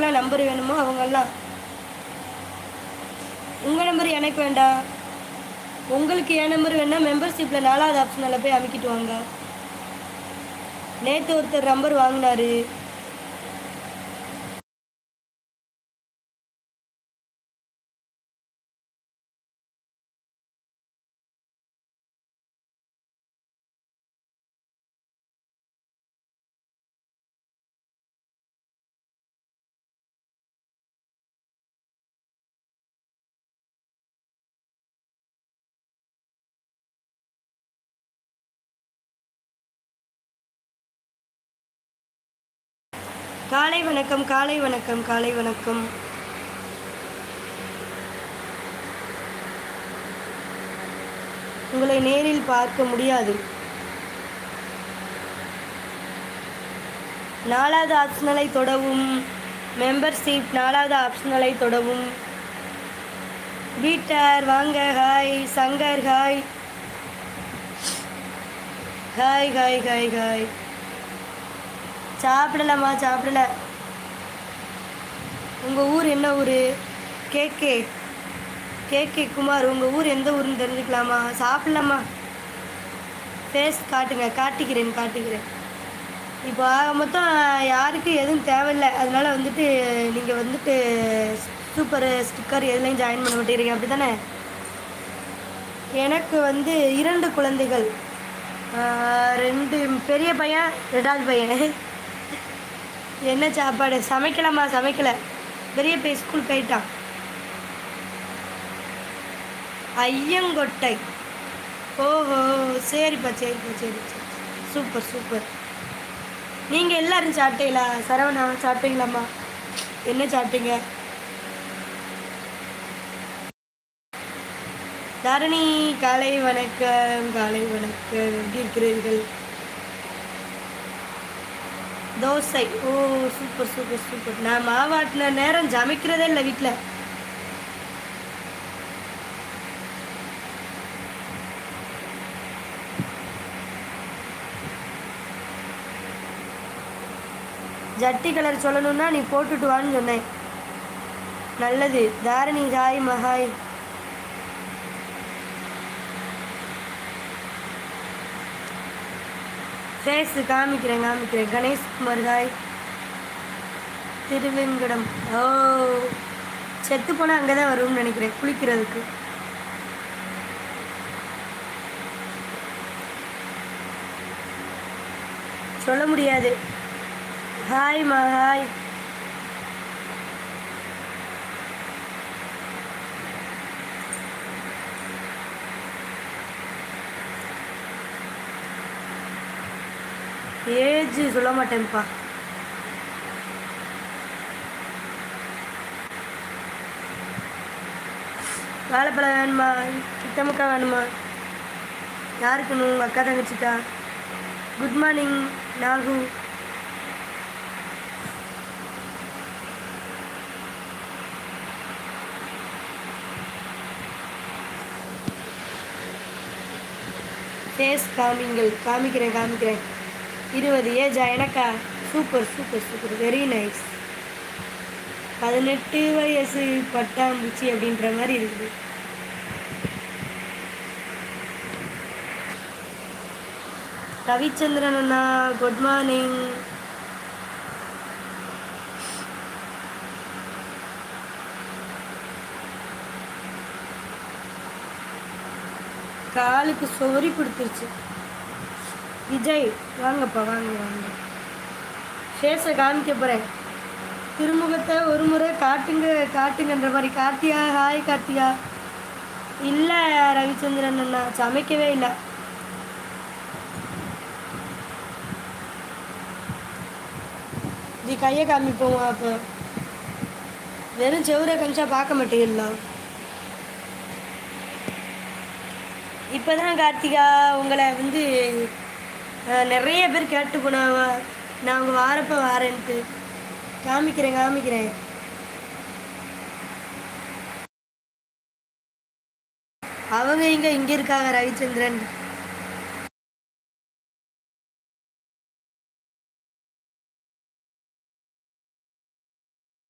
யாருக்கெல்லாம் நம்பர் வேணுமோ அவங்கெல்லாம். உங்கள் நம்பர் எனக்கு வேண்டாம் உங்களுக்கு என் நம்பர் வேணால் மெம்பர்ஷிப்பில் நாலாவது ஆப்ஷனில் போய் அமைக்கிட்டு வாங்க. நேற்று ஒருத்தர் நம்பர் வாங்கினாரு. காலை வணக்கம் காலை வணக்கம் காலை வணக்கம். உங்களை நேரில் பார்க்க முடியாது. நாலாவது ஆப்ஷனலை தொடவும். மெம்பர்ஷிப் நாலாவது ஆப்ஷனலை தொடவும். பீட்டர் வாங்க hi Shankar hi hi hi hi hi சாப்பிடலாமா சாப்பிடல. உங்கள் ஊர் என்ன ஊர்? கேகே கேகே குமார் உங்கள் ஊர் எந்த ஊர்னு தெரிஞ்சுக்கலாமா? சாப்பிடலாமா ஃபேஸ் காட்டுங்க காட்டிக்கிறேன் காட்டிக்கிறேன். இப்போ ஆக மொத்தம் யாருக்கு எதுவும் தேவையில்லை. அதனால் வந்துட்டு நீங்கள் வந்துட்டு சூப்பர் ஸ்டிக்கர் எதுலையும் ஜாயின் பண்ண மாட்டேங்கிறீங்க அப்படி தானே எனக்கு வந்து இரண்டு குழந்தைகள். ரெண்டு பெரிய பையன் ரெண்டாவது பையன். என்ன சாப்பாடு? சமைக்கலாமா? சமைக்கலை. பெரிய பையன் ஸ்கூல் போயிட்டான். ஐயங்கொட்டை. ஓஹோ சரிப்பா சரிப்பா சரி சரி. Super super. நீங்கள் எல்லாரும் சாப்பிட்டீங்களா? சரவணா சாப்பிட்டீங்களாம்மா? என்ன சாப்பிட்டீங்க? தாரணி காலை வணக்கம் காலை வணக்கம். எப்படி இருக்கிறீர்கள்? தோசை. ஓ சூப்பர் சூப்பர் சூப்பர் நான் மாவாட்டின நேரம் சமைக்கிறதே இல்லை வீட்டில் ஜட்டி கலர் சொல்லணும்னா நீ போட்டுட்டு வான்னு சொன்னேன். நல்லது. தாரணி ஹாய் மஹாய் ஃபேஸ் காமிக்கிறேன் காமிக்கிறேன். கணேஷ்குமார் ஹாய் திருவெங்கடம். ஓ செத்து போனால் அங்கே தான் வரும்னு நினைக்கிறேன் குளிக்கிறதுக்கு. சொல்ல முடியாது. ஹாய் மா ஹாய் ஏஜ் சொல்ல மாட்டேன்ப்பா. வாழைப்பழம் வேணுமா? சித்தமுக்கா வேணுமா? யாருக்கு உங்கள் அக்கா தங்கச்சிக்கா? Good morning Nagu. ஃபேஸ் காமிங்கள் காமிக்கிறேன் காமிக்கிறேன். இருபது. ஏஜா எனக்கா super super super. Very nice பதினெட்டு வயசு பட்டாம்பூச்சி அப்படின்ற மாதிரி இருக்குது. ரவிச்சந்திரன் அண்ணா குட் மார்னிங் காலுக்கு சொறி கொடுத்துருச்சு. விஜய் வாங்கப்பா வாங்க வாங்க. ஃபேஸை காமிக்க போகிறேன் திருமுகத்தை ஒரு முறை காட்டுங்க காட்டுங்கன்ற மாதிரி. கார்த்தியா ஹாய் கார்த்தியா. இல்லை ரவிச்சந்திரன் அண்ணா சமைக்கவே இல்லை. நீ கையை காமிப்போம் அப்போ. வெறும் செவ்வரை காமிச்சா பார்க்க மாட்டேங்களா? இப்போதான் கார்த்திகா உங்களை வந்து நிறைய பேர் கேட்டு போனாவா நான் அவங்க வாரப்ப வாரேன்ட்டு. காமிக்கிறேன் காமிக்கிறேன். அவங்க இங்க இங்க இருக்காங்க ரவிச்சந்திரன்.